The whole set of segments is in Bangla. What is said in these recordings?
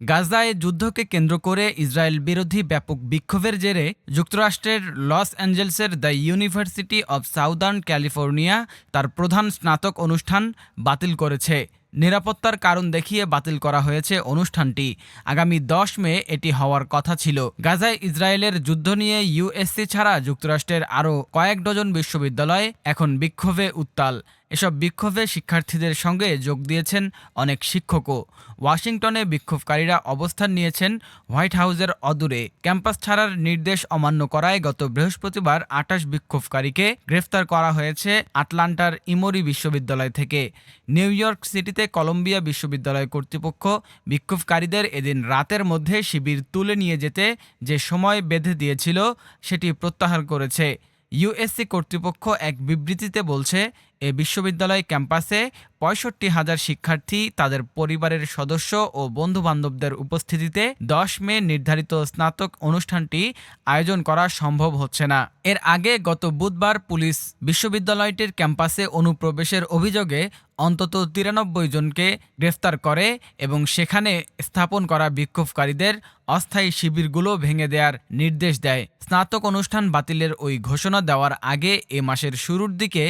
গাজায় যুদ্ধকে কেন্দ্র করে ইসরায়েল বিরোধী ব্যাপক বিক্ষোভের জেরে যুক্তরাষ্ট্রের Los অ্যাঞ্জেলসের the university of southern California তার প্রধান স্নাতক অনুষ্ঠান বাতিল করেছে। নিরাপত্তার কারণ দেখিয়ে বাতিল করা হয়েছে অনুষ্ঠানটি। আগামী দশ মে এটি হওয়ার কথা ছিল। গাজায় ইসরায়েলের যুদ্ধ নিয়ে ইউএসসি ছাড়া যুক্তরাষ্ট্রের আরও কয়েক ডজন বিশ্ববিদ্যালয় এখন বিক্ষোভে উত্তাল। এসব বিক্ষোভে শিক্ষার্থীদের সঙ্গে যোগ দিয়েছেন অনেক শিক্ষকও। ওয়াশিংটনে বিক্ষোভকারীরা অবস্থান নিয়েছেন হোয়াইট হাউসের অদূরে। ক্যাম্পাস ছাড়ার নির্দেশ অমান্য করায় গত বৃহস্পতিবার আটাশ বিক্ষোভকারীকে গ্রেফতার করা হয়েছে আটলান্টার ইমোরি বিশ্ববিদ্যালয় থেকে। নিউ ইয়র্ক সিটিতে কলম্বিয়া বিশ্ববিদ্যালয় কর্তৃপক্ষ বিক্ষোভকারীদের এদিন রাতের মধ্যে শিবির তুলে নিয়ে যেতে যে সময় বেঁধে দিয়েছিল, সেটি প্রত্যাহার করেছে। ইউএসসি কর্তৃপক্ষ এক বিবৃতিতে বলছে এ বিশ্ববিদ্যালয় ক্যাম্পাসে পঁয়ষট্টি হাজার শিক্ষার্থী, তাদের পরিবারের সদস্য ও বন্ধুবান্ধবদের উপস্থিতিতে দশ মে নির্ধারিত স্নাতক অনুষ্ঠানটি আয়োজন করা সম্ভব হচ্ছে না। এর আগে গত বুধবার পুলিশ বিশ্ববিদ্যালয়টির ক্যাম্পাসে অনুপ্রবেশের অভিযোগে অন্তত তিরানব্বই জনকে গ্রেফতার করে এবং সেখানে স্থাপন করা বিক্ষোভকারীদের অস্থায়ী শিবিরগুলো ভেঙে দেওয়ার নির্দেশ দেয়। স্নাতক অনুষ্ঠান বাতিলের ওই ঘোষণা দেওয়ার আগে এ মাসের শুরুর দিকে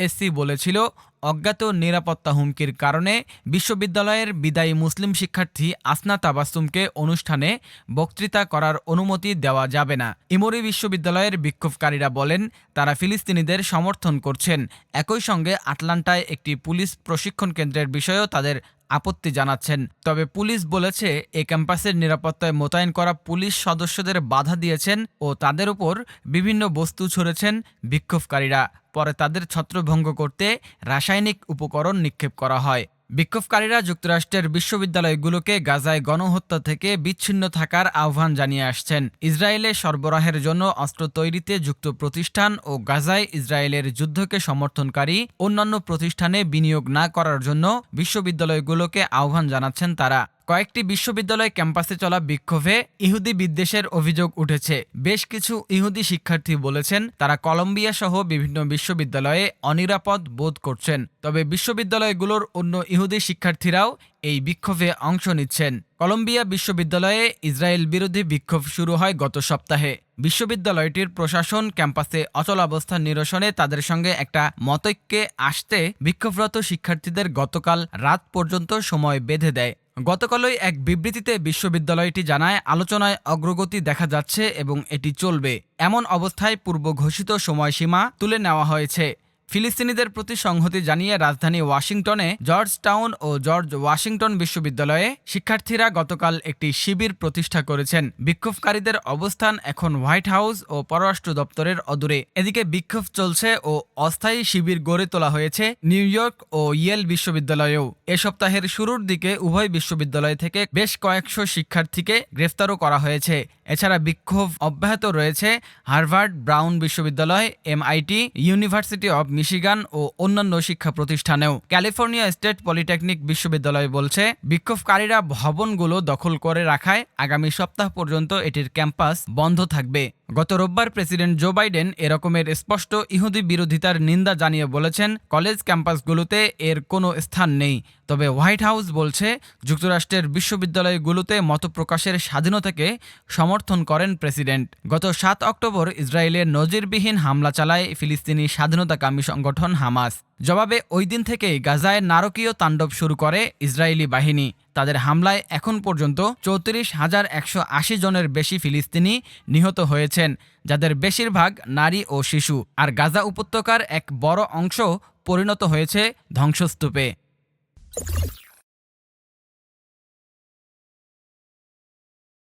ইউএসসি বলেছিল, অজ্ঞাত নিরাপত্তা হুমকির কারণে বিশ্ববিদ্যালয়ের বিদায়ী মুসলিম শিক্ষার্থী আসনা তাবাসুমকে অনুষ্ঠানে বক্তৃতা করার অনুমতি দেওয়া যাবে না। ইমরি বিশ্ববিদ্যালয়ের বিক্ষোভকারীরা বলেন, তারা ফিলিস্তিনিদের সমর্থন করছেন। একই সঙ্গে আটলান্টায় একটি পুলিশ প্রশিক্ষণ কেন্দ্রের বিষয়েও তাদের আপত্তি জানাচ্ছেন। তবে পুলিশ বলেছে, এ ক্যাম্পাসের নিরাপত্তায় মোতায়েন করা পুলিশ সদস্যদের বাধা দিয়েছেন ও তাদের উপর বিভিন্ন বস্তু ছড়েছেন বিক্ষোভকারীরা। পরে তাদের ছত্রভঙ্গ করতে রাসায়নিক উপকরণ নিক্ষেপ করা হয়। বিক্ষোভকারীরা যুক্তরাষ্ট্রের বিশ্ববিদ্যালয়গুলোকে গাজায় গণহত্যা থেকে বিচ্ছিন্ন থাকার আহ্বান জানিয়ে আসছেন। ইসরায়েলে সরবরাহের জন্য অস্ত্র তৈরিতে যুক্ত প্রতিষ্ঠান ও গাজায় ইসরায়েলের যুদ্ধকে সমর্থনকারী অন্যান্য প্রতিষ্ঠানে বিনিয়োগ না করার জন্য বিশ্ববিদ্যালয়গুলোকে আহ্বান জানাচ্ছেন তারা। কয়েকটি বিশ্ববিদ্যালয় ক্যাম্পাসে চলা বিক্ষোভে ইহুদি বিদ্বেষের অভিযোগ উঠেছে। বেশ কিছু ইহুদি শিক্ষার্থী বলেছেন, তারা কলম্বিয়া সহ বিভিন্ন বিশ্ববিদ্যালয়ে অনিরাপদ বোধ করছেন। তবে বিশ্ববিদ্যালয়গুলোর অন্য ইহুদি শিক্ষার্থীরাও এই বিক্ষোভে অংশ নিচ্ছেন। কলম্বিয়া বিশ্ববিদ্যালয়ে ইসরায়েল বিরোধী বিক্ষোভ শুরু হয় গত সপ্তাহে। বিশ্ববিদ্যালয়টির প্রশাসন ক্যাম্পাসে অচলাবস্থা নিরসনে তাদের সঙ্গে একটা মতৈক্যে আসতে বিক্ষোভরত শিক্ষার্থীদের গতকাল রাত পর্যন্ত সময় বেঁধে দেয়। গতকালই এক বিবৃতিতে বিশ্ববিদ্যালয়টি জানায়, আলোচনায় অগ্রগতি দেখা যাচ্ছে এবং এটি চলবে। এমন অবস্থায় পূর্ব ঘোষিত সময়সীমা তুলে নেওয়া হয়েছে। ফিলিস্তিনিদের প্রতি সংহতি জানিয়ে রাজধানী ওয়াশিংটনে জর্জ টাউন ও জর্জ ওয়াশিংটন বিশ্ববিদ্যালয়ে শিক্ষার্থীরা গতকাল একটি শিবির প্রতিষ্ঠা করেছেন। বিক্ষোভকারীদের অবস্থান এখন হোয়াইট হাউস ও পররাষ্ট্র দপ্তরের অদূরে। এদিকে বিক্ষোভ চলছে ও অস্থায়ী শিবির গড়ে তোলা হয়েছে নিউ ইয়র্ক ও ইয়েল বিশ্ববিদ্যালয়েও। এ সপ্তাহের শুরুর দিকে উভয় বিশ্ববিদ্যালয় থেকে বেশ কয়েকশো শিক্ষার্থীকে গ্রেফতারও করা হয়েছে। এছাড়া বিক্ষোভ অব্যাহত রয়েছে হার্ভার্ড ব্রাউন বিশ্ববিদ্যালয়, এমআইটি, ইউনিভার্সিটি অব মিশিগান ও অন্যান্য শিক্ষা প্রতিষ্ঠানেও। ক্যালিফোর্নিয়া স্টেট পলিটেকনিক বিশ্ববিদ্যালয় বলছে, বিক্ষোভকারীরা ভবনগুলো দখল করে রাখায় আগামী সপ্তাহ পর্যন্ত এটির ক্যাম্পাস বন্ধ থাকবে। গত রোববার প্রেসিডেন্ট জো বাইডেন এরকমের স্পষ্ট ইহুদি বিরোধিতার নিন্দা জানিয়ে বলেছেন, কলেজ ক্যাম্পাসগুলোতে এর কোনো স্থান নেই। তবে হোয়াইট হাউস বলছে, যুক্তরাষ্ট্রের বিশ্ববিদ্যালয়গুলোতে মতপ্রকাশের স্বাধীনতাকে সমর্থন করেন প্রেসিডেন্ট। গত সাত অক্টোবর ইসরায়েলের নজিরবিহীন হামলা চালায় ফিলিস্তিনি স্বাধীনতাকামী সংগঠন হামাস। জবাবে ওই দিন থেকেই গাজায় নারকীয় তাণ্ডব শুরু করে ইসরায়েলি বাহিনী। তাদের হামলায় এখন পর্যন্ত চৌত্রিশ হাজার একশো আশি জনের বেশি ফিলিস্তিনি নিহত হয়েছেন, যাদের বেশিরভাগ নারী ও শিশু। আর গাজা উপত্যকার এক বড় অংশ পরিণত হয়েছে ধ্বংসস্তূপে।